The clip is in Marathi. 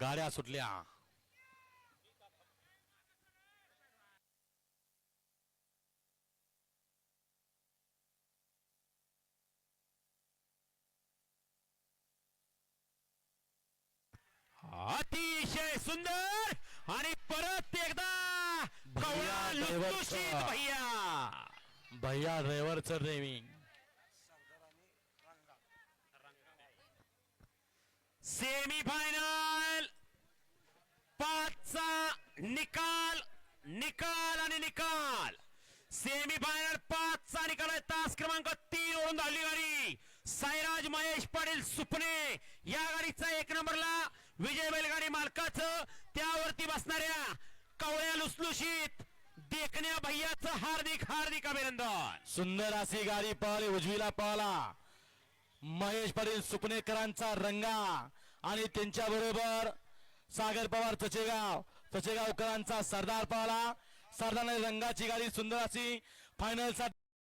गाड्या सुटल्या. अतिशय सुंदर आणि परत एकदा. भैया भैया ड्रायव्हरचं ड्रायव्हिंग सेमी फायनल पाचचा निकाल निकाल आणि निकाल. सेमी फायनल पाचचा निकाल आहे. तास क्रमांक तीन वरून धावली गाडी. साईराज महेश पाटील सुपणे या गाडीचा एक नंबरला विजय बैलगाडी मालकाच. त्यावरती बसणाऱ्या कवळ्या लुसलुशीत देखण्या भैयाचं हार्दिक हार्दिक अभिनंदन. सुंदर अशी गाडी पळाली उजवीला पळाला महेश पाटील सुपणेकरांचा रंगा आणि त्यांच्या बरोबर सागर पवार चचेगाव. चचेगावकरांचा सरदार पावला सरदारने रंगाची गाडी सुंदर अशी फायनलचा